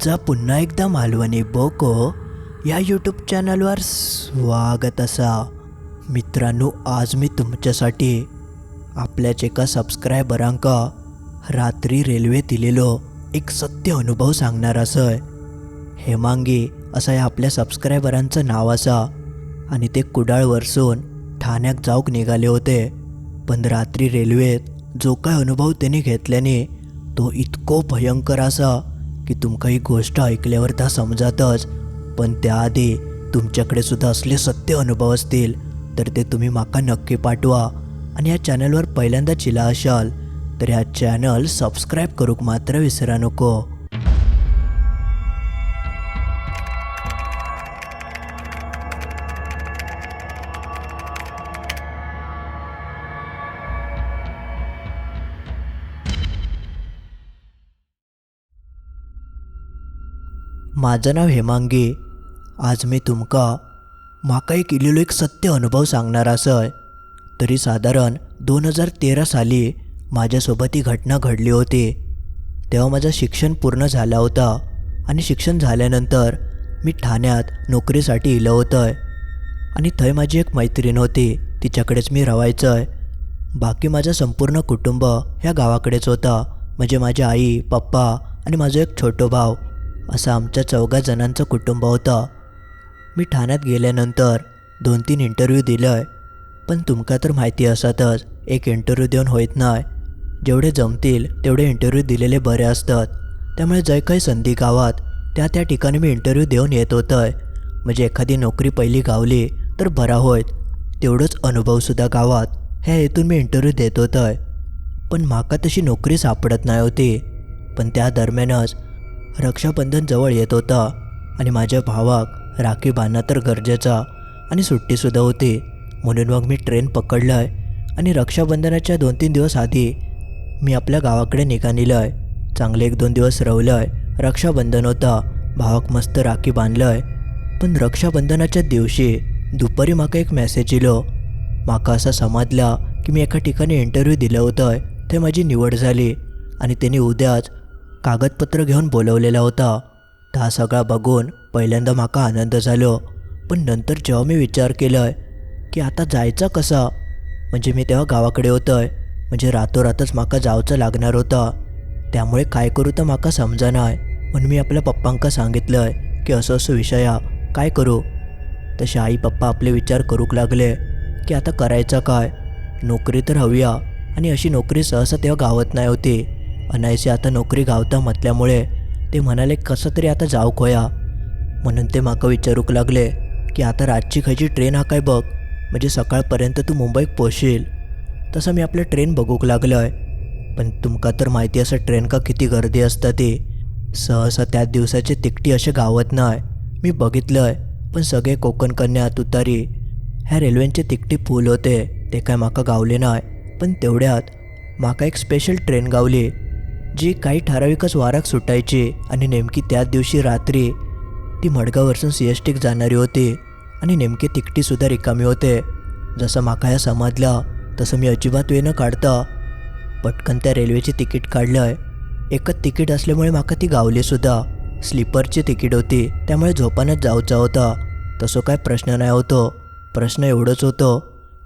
तुमचा पुन्हा एकदा मालवणी बोको या यूट्यूब चॅनलवर स्वागत असा. मित्रांनो आज मी तुमच्यासाठी आपल्याच एका सबस्क्रायबरांका रात्री रेल्वे दिलेलो एक सत्य अनुभव सांगणार असय. हेमांगी असं या आपल्या सबस्क्रायबरांचं नाव असा. आणि ते कुडाळ वरसून ठाण्याक जाऊक निघाले होते. पण रात्री रेल्वेत जो काय अनुभव त्यांनी घेतल्याने तो इतको भयंकर असा. की तुमका ही गोष्ट ऐकल्यावर त्या समजातच. पण त्याआधी तुमच्याकडे सुद्धा असले सत्य अनुभव असतील तर ते तुम्ही माका नक्की पाठवा. आणि या चॅनलवर पहिल्यांदा चिला असाल तर ह्या चॅनल सबस्क्राईब करूक मात्र विसरा नको. माझं नाव हेमांगी. आज मी तुमका म्हाका एक इलेलो एक सत्य अनुभव सांगणार असय. तरी साधारण दोन हजार तेरा साली माझ्यासोबत ही घटना घडली होती. तेव्हा माझं शिक्षण पूर्ण झाला होता आणि शिक्षण झाल्यानंतर मी ठाण्यात नोकरीसाठी इलं होतं आणि थंय माझी एक मैत्रीण होती तिच्याकडेच मी रवायचं आहे बाकी माझं संपूर्ण कुटुंब ह्या गावाकडेच होतं. म्हणजे माझी आई पप्पा आणि माझा एक छोटो भाव. असं आमच्या चौघा जणांचं कुटुंब होतं. मी ठाण्यात गेल्यानंतर दोन तीन इंटरव्ह्यू दिलं आहे पण तुमका तर माहिती असतच एक इंटरव्ह्यू देऊन होत नाही. जेवढे जमतील तेवढे इंटरव्ह्यू दिलेले बरे असतात. त्यामुळे जे काही संधी गावात त्या त्या ठिकाणी मी इंटरव्ह्यू देऊन येत होतं म्हणजे एखादी नोकरी पहिली गावली तर बरा होत तेवढंच अनुभवसुद्धा गावात ह्या हेतून मी इंटरव्ह्यू देत होतं पण माका तशी नोकरी सापडत नाही होती. पण त्या दरम्यानच रक्षाबंधन जवळ येत होता आणि माझ्या भावाक राखी बांधणं तर गरजेचा आणि सुट्टीसुद्धा होती. म्हणून मग मी ट्रेन पकडलं आहे आणि रक्षाबंधनाच्या दोन तीन दिवस आधी मी आपल्या गावाकडे निघालेलं आहे चांगले एक दोन दिवस रवलं आहे रक्षाबंधन होता. भावाक मस्त राखी बांधलं आहे पण रक्षाबंधनाच्या दिवशी दुपारी माका एक मेसेज इलो माका असा समजला की मी एका ठिकाणी इंटरव्ह्यू दिलं होतं. ते माझी निवड झाली आणि त्यांनी उद्याच कागदपत्र घेऊन बोलवलेला होता. हा सगळा बघून पहिल्यांदा माका आनंद झालो. पण नंतर जेव्हा मी विचार केलं की आता जायचं कसा? म्हणजे मी तेव्हा गावाकडे होतोय. म्हणजे रातोरातच माका जावचं लागणार होतं. त्यामुळे काय करू तर माका समजा नाही म्हणून मी आपल्या पप्पांका सांगितलं की असं असं विषय हा काय करू? तसे आई पप्पा आपले विचार करूक लागले की आता करायचं काय? नोकरी तर हवी आणि अशी नोकरी सहसा तेव्हा गावत नाही होती. अनायसे आता नोकरी गावता म्हटल्यामुळे ते म्हणाले कसं तरी आता जाऊ खोया. म्हणून ते माका विचारूक लागले की आता रातची खयची ट्रेन हा काय बघ? म्हणजे सकाळपर्यंत तू मुंबईत पोशील तसं मी आपलं ट्रेन बघूक लागलो आहे पण तुमका तर माहिती असं ट्रेन का किती गर्दी असतं ती? सहसा त्या दिवसाचे तिकटी असे गावत नाही मी बघितलं आहे पण सगळे कोकण कन्या तुतारी ह्या रेल्वेंचे तिकटी फुल होते ते काय माका गावले नाही पण तेवढ्यात माका एक स्पेशल ट्रेन गावली. जे काही ठराविकच वाराक सुटायचे आणि नेमकी त्याच दिवशी रात्री ती मडगावरसून सी एस टीक जाणारी होती आणि नेमके तिकटीसुद्धा रिकामी होते. जसं माका ह्या समजलं तसं मी अजिबात वेळ न काढता पटकन त्या रेल्वेचे तिकीट काढलं आहे एकच तिकीट असल्यामुळे माका ती गावलीसुद्धा स्लीपरची तिकीट होती त्यामुळे झोपानच जाऊचा होता. तसं काय प्रश्न नाही होतो. प्रश्न एवढंच होतं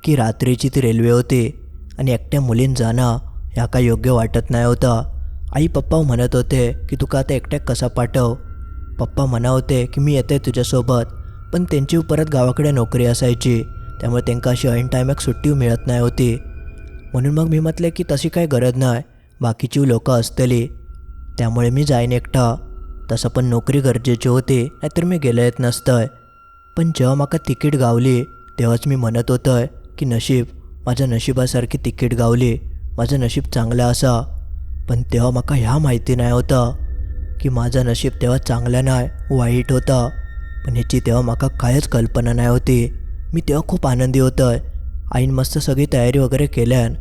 की रात्रीची ती रेल्वे होती आणि एकट्या मुलीं जाणं ह्या काय योग्य वाटत नाही होता. आई पप्पा म्हणत होते की तुका आता एकट्याक कसा पाठव? पप्पा म्हणा होते की मी येते तुझ्यासोबत पण त्यांची परत गावाकडे नोकरी असायची त्यामुळे त्यांना अशी ऐन टायमाक सुट्टी मिळत नाही होती. म्हणून मग मी म्हटले की तशी काही गरज नाही बाकीची लोकं असतली. त्यामुळे मी जाईन एकटा. तसं पण नोकरी गरजेची होती नाहीतर मी गेलं येत नसतंय. पण जेव्हा माका तिकीट गावली तेव्हाच मी म्हणत होतं की नशीब माझ्या नशिबासारखी तिकीट गावली माझं नशीब चांगलं असा. पण तेव्हा माका ह्या माहिती नाही होतं की माझं नशीब तेव्हा चांगलं नाही वाईट होता. पण ह्याची तेव्हा माका कायच कल्पना नाही होती. मी तेव्हा खूप आनंदी होतं आईन मस्त सगळी तयारी वगैरे केल्यान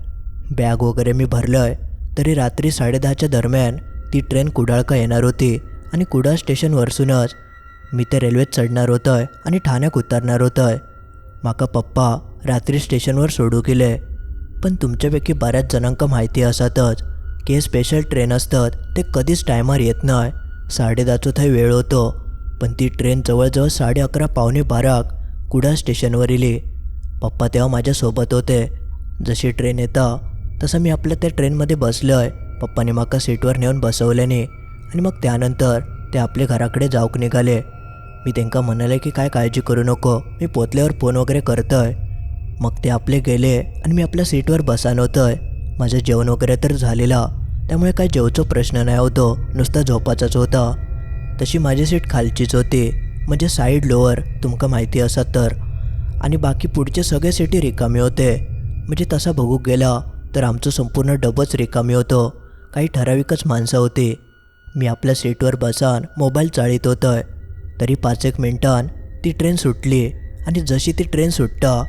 बॅग वगैरे मी भरलं आहे तरी रात्री साडेदहाच्या दरम्यान ती ट्रेन कुडाळका येणार होती आणि कुडाळ स्टेशनवरसूनच मी ते रेल्वेत चढणार होतं आणि ठाण्यात उतरणार होतं माका पप्पा रात्री स्टेशनवर सोडू गेले. पण तुमच्यापैकी बऱ्याच जणांका माहिती असतच. की स्पेशल ट्रेन असतात ते कधीच टायमार येत नाही. साडेदहाचं थंय वेळ होतो पण ती ट्रेन जवळजवळ साडे अकरा पावणे बाराक कुडा स्टेशनवर इली पप्पा तेव्हा माझ्यासोबत होते. जशी ट्रेन येता तसं मी आपल्या त्या ट्रेनमध्ये बसलो आहे पप्पाने माका सीटवर नेऊन बसवल्याने आणि मग त्यानंतर ते आपल्या घराकडे जाऊक निघाले. मी त्यांना म्हणाले की काय काळजी करू नको मी पोचल्यावर फोन वगैरे करतोय. मग ते आपले गेले आणि मी आपल्या सीटवर बसा नव्हतंय. माझं जेवण वगैरे तर झालेला. त्यामुळे काय जेवचं प्रश्न नाही होतो. नुसता झोपाचाच होता. तशी माझी सीट खालचीच होती. म्हणजे साईड लोअर तुमका माहिती असत तर. आणि बाकी पुढचे सगळे सीटी रिकामी होते. म्हणजे तसा बघू गेला तर आमचं संपूर्ण डबच रिकामी होतं. काही ठराविकच माणसं होती. मी आपल्या सीटवर बसान मोबाईल चाळीत होतं तरी पाच एक मिनटान ती ट्रेन सुटली. आणि जशी ती ट्रेन सुटता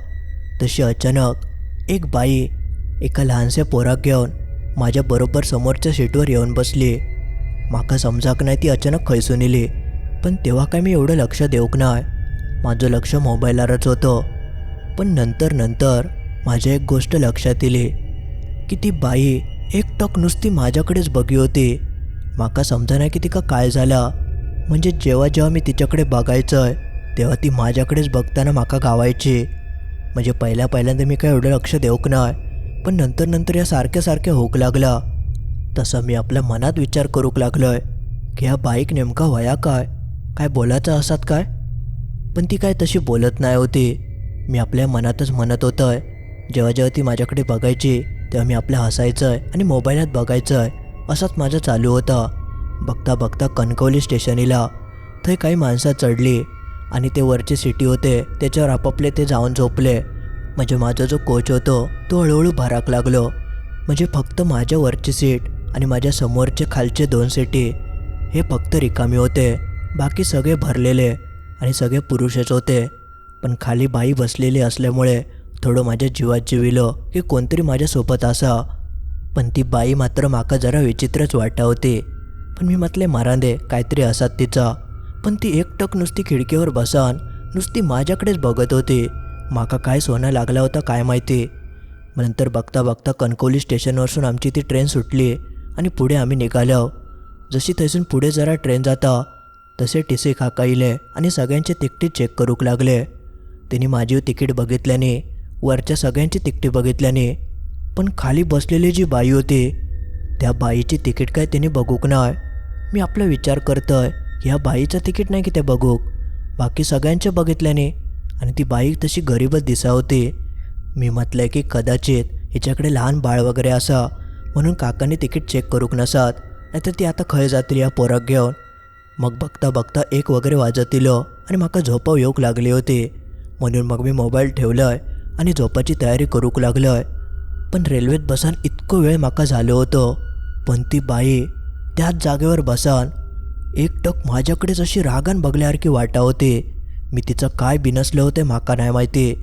तशी अचानक एक बाई एका लहानशा पोराक घेऊन माझ्या बरोबर समोरच्या सीटवर येऊन बसली. माका समजाक नाही ती अचानक खैसून येली पण तेव्हा काय मी एवढं लक्ष देऊक नाही माझं लक्ष मोबाईलवरच होतं. पण नंतर नंतर माझ्या एक गोष्ट लक्षात येली की ती बाई एकटक नुसती माझ्याकडेच बघी होती. माका समजा नाही की तिका काय झालं. म्हणजे जेव्हा जेव्हा मी तिच्याकडे बघायचंय तेव्हा ती माझ्याकडेच बघताना माका गावायची. म्हणजे पहिल्या पहिल्यांदा मी काय एवढं लक्ष देऊक नाही पण नंतर नंतर या सारख्या सारख्या होऊक लागला तसं मी आपल्या मनात विचार करूक लागलोय की ह्या बाईक नेमका वया काय? काय बोलायचं असत काय? पण ती काय तशी बोलत नाही होती. मी आपल्या मनातच म्हणत होतंय जेव्हा जेव्हा ती माझ्याकडे बघायची तेव्हा मी आपल्या हसायचंय आणि मोबाईलात बघायचंय असंच माझं चालू होतं. बघता बघता कणकवली स्टेशनीला थंय काही माणसं चढली आणि ते वरचे सिटी होते त्याच्यावर आपापले ते जाऊन झोपले. म्हणजे माझा जो कोच होतो तो हळूहळू भराक लागलो. म्हणजे फक्त माझ्या वरची सीट आणि माझ्या समोरचे खालचे दोन सीटी हे फक्त रिकामी होते. बाकी सगळे भरलेले आणि सगळे पुरुषच होते. पण खाली बाई बसलेली असल्यामुळे थोडं माझ्या जीवात जिविलं की कोणतरी माझ्यासोबत असा. पण ती बाई मात्र माका जरा विचित्रच वाटा होती. पण मी म्हटले मारांदे काहीतरी असात तिचा. पण ती एकटक नुसती खिडकीवर बसान नुसती माझ्याकडेच बघत होती. माका काय सोनं लागला होता काय माहिती? नंतर बघता बघता कणकवली स्टेशनवरसून आमची ती ट्रेन सुटली आणि पुढे आम्ही निघालो. जशी थैसून पुढे जरा ट्रेन जाता तसे टिसे सी खाकाईले आणि सगळ्यांचे तिकटी चेक करूक लागले. त्यांनी माझी तिकीट बघितल्याने वरच्या सगळ्यांची तिकटी बघितल्याने पण खाली बसलेली जी बाई होती त्या बाईची तिकीट काय त्यांनी बघूक नाही मी आपला विचार करतोय ह्या बाईचं तिकीट नाही की ते बघूक? बाकी सगळ्यांचे बघितल्याने आणि ती बाईक तशी गरीबच दिसा होती. मी म्हटलंय की कदाचित हिच्याकडे लहान बाळ वगैरे असा म्हणून काकांनी तिकीट चेक करूक नसात नाहीतर ती आता खंय जातील या पोराक घेऊन. मग बघता बघता एक वगैरे वाजतिलो आणि म्हाका झोपाव येऊक लागली होती. म्हणून मग मी मोबाईल ठेवलंय आणि झोपाची तयारी करूक लागलोय. पण रेल्वेत बसान इतको वेळ म्हाका झालो होतो. पण ती बाई त्याच जागेवर बसान एकटक माझ्याकडेच अशी रागान बघल्यासारखी वाटा होती. मी तिचं काय बिनसलं होते माका नाही माहिती.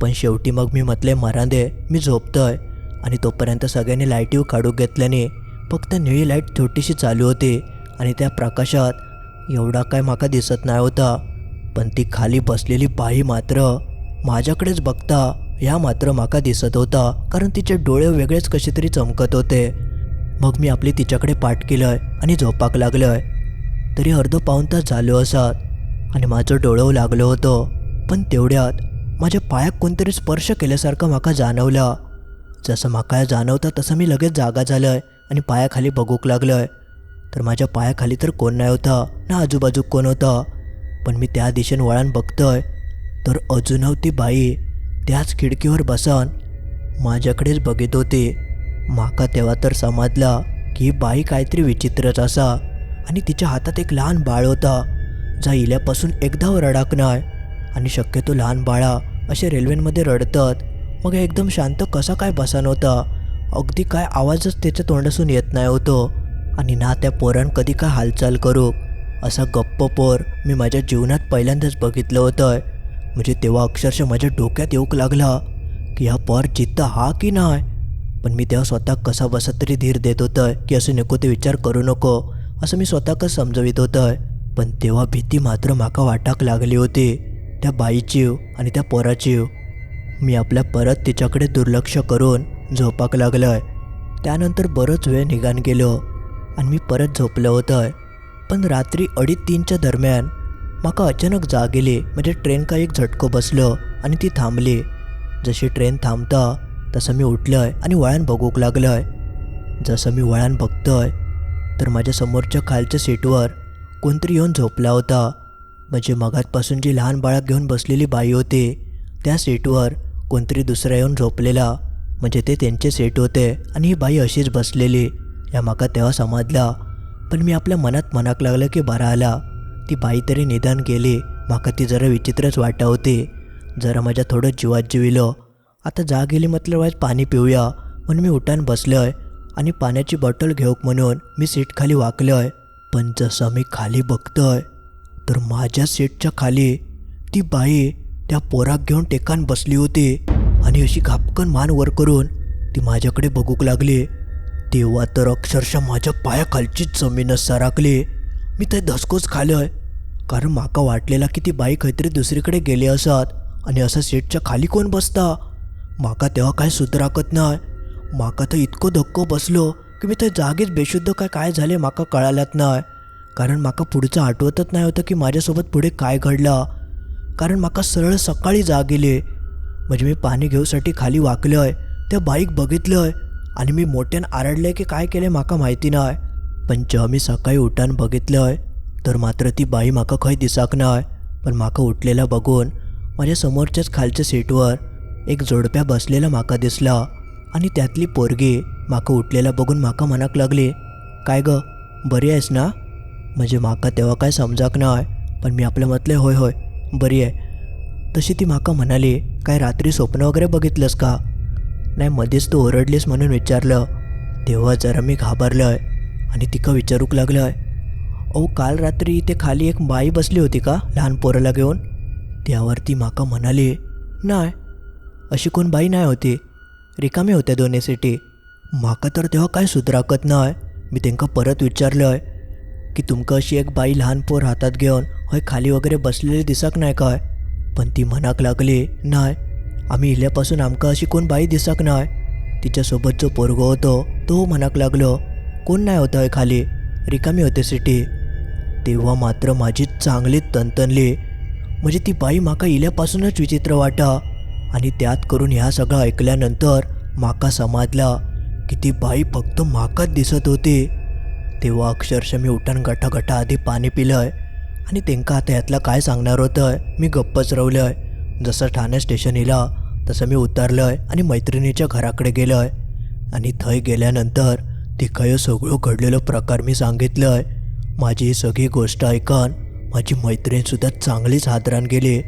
पण शेवटी मग मी म्हटले मरांदे मी झोपतोय. आणि तोपर्यंत सगळ्यांनी लाईटीव काढून घेतल्याने फक्त निळी लाइट छोटीशी चालू होती आणि त्या प्रकाशात एवढा काय माका दिसत नाही होता. पण ती खाली बसलेली बाई मात्र माझ्याकडेच बघता ह्या मात्र माका दिसत होता कारण तिचे डोळे वेगळेच कसे तरी चमकत होते. मग मी आपली तिच्याकडे पाठ केलंय आणि झोपाक लागलोय. तरी अर्ध पाऊण तास झालो असत. आणि माझं डोळं लागलं होतं. पण तेवढ्यात माझ्या पायाक कोणतरी स्पर्श केल्यासारखं माका जाणवलं. जसं माका जाणवतं तसं मी लगेच जागा झालोय आणि पायाखाली बघूक लागलोय. तर माझ्या पायाखाली तर कोण नाही होता ना आजूबाजू कोण होता. पण मी त्या दिशेने वळण बघतोय. तर अजून ती बाई त्याच खिडकीवर बसन. माझ्याकडेच बघित होती. माका तेव्हा तर समजला की बाई काहीतरी विचित्रच असा आणि तिच्या हातात एक लहान बाळ होता. जा इल्यापासून एकदा रडाक नाही आणि शक्यतो लहान बाळा असे रेल्वेमध्ये रडतात. मग एकदम शांत कसा काय बसा नव्हता. अगदी काय आवाजच त्याच्या तोंडासून येत नाही होतो. आणि ना त्या पोरान कधी काय हालचाल करू. असा गप्प पोर मी माझ्या जीवनात पहिल्यांदाच बघितलं होतं म्हणजे तेव्हा अक्षरशः माझ्या डोक्यात येऊक लागला की हा पोर जित्ता हा की नाही पण मी तेव्हा स्वतः कसा बसत तरी धीर देत होतं की असं नको ते विचार करू नको असं मी स्वतः कसं समजवित होतं पण तेव्हा भीती मात्र माका वाटाक लागली होती. त्या बाईची आणि त्या पोराची मी आपल्या परत तिच्याकडे दुर्लक्ष करून झोपाक लागलोय. त्यानंतर बरंच वेळ निघान गेलो आणि मी परत झोपलं होतं पण रात्री अडीच तीनच्या दरम्यान म्हाका अचानक जाग येली म्हणजे ट्रेन का एक झटको बसलो आणि ती थांबली. जशी ट्रेन थांबता तसं मी उठलंय आणि वळण बघूक लागलोय. जसं मी वळण बघतोय तर माझ्या समोरच्या खालच्या सीटवर कोणतरी येऊन झोपला होता. म्हणजे मगातपासून जी लहान बाळा घेऊन बसलेली बाई होती त्या सीटवर कोणतरी दुसरा येऊन झोपलेला. म्हणजे ते त्यांचे सीट होते आणि ही बाई अशीच बसलेली. या माका तेव्हा समजला. पण मी आपल्या मनात मनाक लागलं की बरा आला. ती बाई तरी निदान गेली. माका ती जरा विचित्रच वाटा होती जरा माझ्या थोडं जीवात जिविलं. आता जा गेली म्हटलं पाणी पिऊया. म्हणून मी उठान बसलोय आणि पाण्याची बॉटल घेऊक म्हणून मी सीट खाली वाकलोय. पण जसं मी खाली बघतोय तर माझ्या सेटच्या खाली ती बाई त्या पोराक घेऊन टेकान बसली होती आणि अशी घापकन मान वर करून ती माझ्याकडे बघूक लागली. तेव्हा तर अक्षरशः माझ्या पायाखालचीच जमीनच सराकली. मी ते धसकोच खालोय कारण माका वाटलेला की ती बाई काहीतरी दुसरीकडे गेली असत आणि असं सेटच्या खाली कोण बसता? माका तेव्हा काय सुधराकत नाही. माका तर इतकं धक्को बसलो की मी त्या जागीच बेशुद्ध काय काय झाले माका कळाल्यात नाही. कारण माका पुढचं आठवतच नाही होतं की माझ्यासोबत पुढे काय घडलं. कारण माका सरळ सकाळी जाग येली म्हणजे मी पाणी घेऊसाठी खाली वाकलंय त्या बाईक बघितलंय आणि मी मोठ्यान आरडलंय की काय केले माका माहिती नाही. पण जेव्हा मी सकाळी उठान बघितलंय तर मात्र ती बाई माका खंय दिसाक नाय पण माका उठलेला बघून माझ्या समोरच्याच खालच्या सीटवर एक जोडप्या बसलेला माका दिसला आणि त्यातली पोरगी माका उठलेला बघून माका मनाक लागली. काय ग? बरी आहेस ना? म्हणजे माका तेव्हा काय समजाक नाय पण मी आपलं म्हटले होय होय. बरी आहे. तशी ती माका म्हणाली काय रात्री स्वप्न वगैरे बघितलंस का? नाही मध्येच तू ओरडलीस म्हणून विचारलं. तेव्हा जरा मी घाबरलोय आणि तिका विचारूक लागलोय. अहो काल रात्री इथे खाली एक बाई बसली होती का लहान पोराला घेऊन? त्यावर ती माका म्हणाली नाही. अशी कोण बाई नाही होती? रिकामी होत्या दोन्ही सिटी. म्हाका तर तेव्हा काय सुधराकत नाय. मी त्यांका परत विचारलंय की तुमकां अशी एक बाई लहान पोर हातात घेऊन होय खाली वगैरे बसलेली दिसक नाही काय? पण ती म्हणाक लागली नाय आम्ही इल्यापासून आमकां अशी कोण बाई दिसक नाय. तिच्यासोबत जो पोरगो होतो तो म्हणाक लागलो कोण नाही होतं होय खाली? रिकामी होते सिटी. तेव्हा मात्र माझी चांगली तनतनली म्हणजे ती बाई माका इल्यापासूनच विचित्र वाटा. आणि त्यात करून ह्या सगळं ऐकल्यानंतर माका समजला की ती बाई फक्त माकाच दिसत होती. तेव्हा अक्षरशः मी उठान गटागटा आधी पाणी पिलंय आणि त्यांका आता यातलं काय सांगणार होतं मी गप्पच रवलंय. जसं ठाणे स्टेशन इला तसं मी उतरलोय आणि मैत्रिणीच्या घराकडे गेलोय. आणि थंय गेल्यानंतर तिखय सगळं घडलेलं प्रकार मी सांगितलंय. माझी ही सगळी गोष्ट ऐकून माझी मैत्रीणसुद्धा चांगलीच हादरान गेली.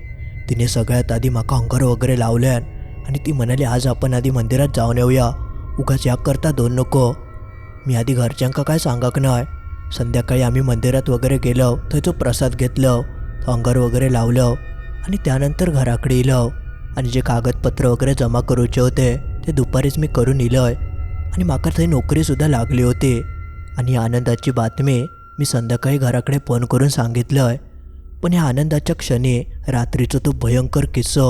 तिने सगळ्यात आधी माका अंगार वगैरे लावल्यान आणि ती म्हणाली आज आपण आधी मंदिरात जाऊन येऊया. उगाच याग करता दोन नको. मी आधी घरच्यांका काय सांगाक नाय संध्याकाळी आम्ही मंदिरात वगैरे गेलो थंयचो प्रसाद घेतलो अंगार वगैरे लावलं आणि त्यानंतर घराकडे इलो. आणि जे कागदपत्र वगैरे जमा करूचे होते ते दुपारीच मी करून इलोय. आणि माका थंय नोकरीसुद्धा लागली होती. आणि आनंदाची बातमी मी संध्याकाळी घराकडे फोन करून सांगितलंय. पण ह्या आनंदाच्या क्षणी रात्रीचो तो भयंकर किस्सो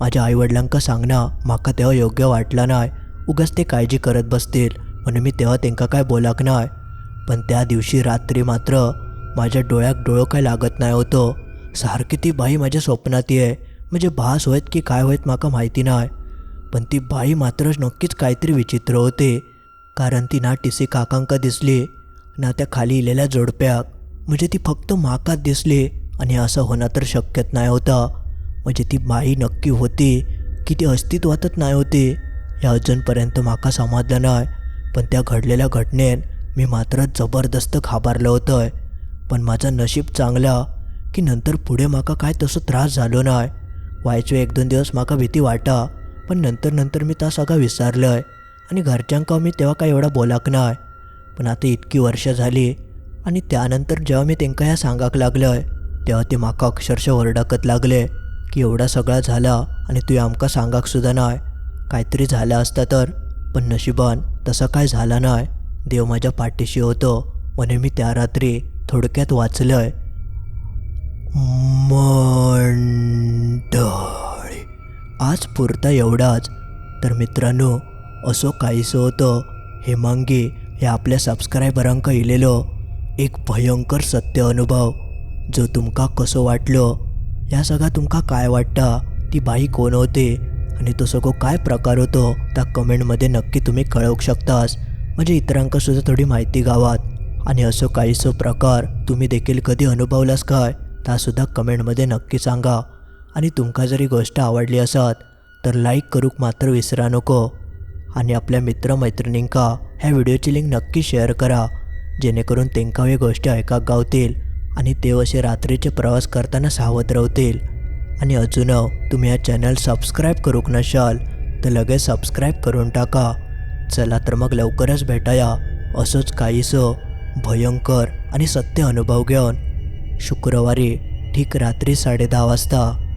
माझ्या आईवडिलांका सांगणं म्हाका तेव्हा योग्य वाटला नाही उगाच ते काळजी करत बसतील. म्हणून मी तेव्हा त्यांका काय बोलाक नाही पण त्या दिवशी रात्री मात्र माझ्या डोळ्यात डोळं काय लागत नाही होतो. सारखी ती बाई माझ्या स्वप्नात ये. म्हणजे भास होत की काय होईत माका माहिती नाही पण ती बाई मात्र नक्कीच काहीतरी विचित्र होते. कारण ती ना टिसी काकांका दिसली ना त्या खाली इलेल्या जोडप्याक. म्हणजे ती फक्त माकाच दिसली आणि असं होणं तर शक्यच नाही होतं. म्हणजे ती बाई नक्की होती की ती अस्तित्वातच नाही होती. या अजूनपर्यंत माका समजलं नाही पण त्या घडलेल्या घटनेन मी मात्र जबरदस्त घाबरलं होतं पण माझं नशीब चांगला की नंतर पुढे माका काय तसं त्रास झालो नाही. व्हायचो एक दोन दिवस माका भीती वाटा पण नंतर नंतर मी ता सगळं विसरलंय. आणि घरच्यांका मी तेव्हा काय एवढा बोलाक नाय पण आता इतकी वर्ष झाली आणि त्यानंतर जेव्हा मी त्यांका ह्या सांगाक लागलंय तेव्हा ते माका अक्षरशः ओरडकत लागले की एवढा सगळा झाला आणि तुवें आमका सांगाक सुद्धा नाही. काहीतरी झालं असतं तर. पण नशिबान तसं काय झालं नाही. देव माझ्या पाठीशी होतो. म्हणून मी त्या रात्री थोडक्यात वाचलंय. मंडळी. आज पुरता एवढाच. तर मित्रांनो असो काहीसं होतं. हेमांगी हे आपल्या सबस्क्रायबरांक इलेलो. एक भयंकर सत्य अनुभव. जो तुमका कसो वाटलो? ह्या सगळा तुमका काय वाटता? ती बाई कोण होते? आणि तो सगळं काय प्रकार होतो त्या कमेंटमध्ये नक्की तुम्ही कळवू शकतास. म्हणजे इतरांकसुद्धा थोडी माहिती गावात. आणि असं काहीसं प्रकार तुम्ही देखील कधी अनुभवलास काय त्यासुद्धा कमेंटमध्ये नक्की सांगा. आणि तुमका जरी गोष्ट आवडली असत तर लाईक करूक मात्र विसरा नको. आणि आपल्या मित्रमैत्रिणींका ह्या व्हिडिओची लिंक नक्की शेअर करा जेणेकरून त्यांका हे गोष्टी ऐकाक गावतील आणि ते असे रात्रीचे प्रवास करताना सावध रावतील आणि अजून तुम्ही हा चॅनल सबस्क्राईब करूक नशाल तर लगेच सबस्क्राईब करून टाका. चला तर मग लवकरच भेटाया. असंच काहीसं भयंकर आणि सत्य अनुभव घेऊन. शुक्रवारी ठीक रात्री साडे वाजता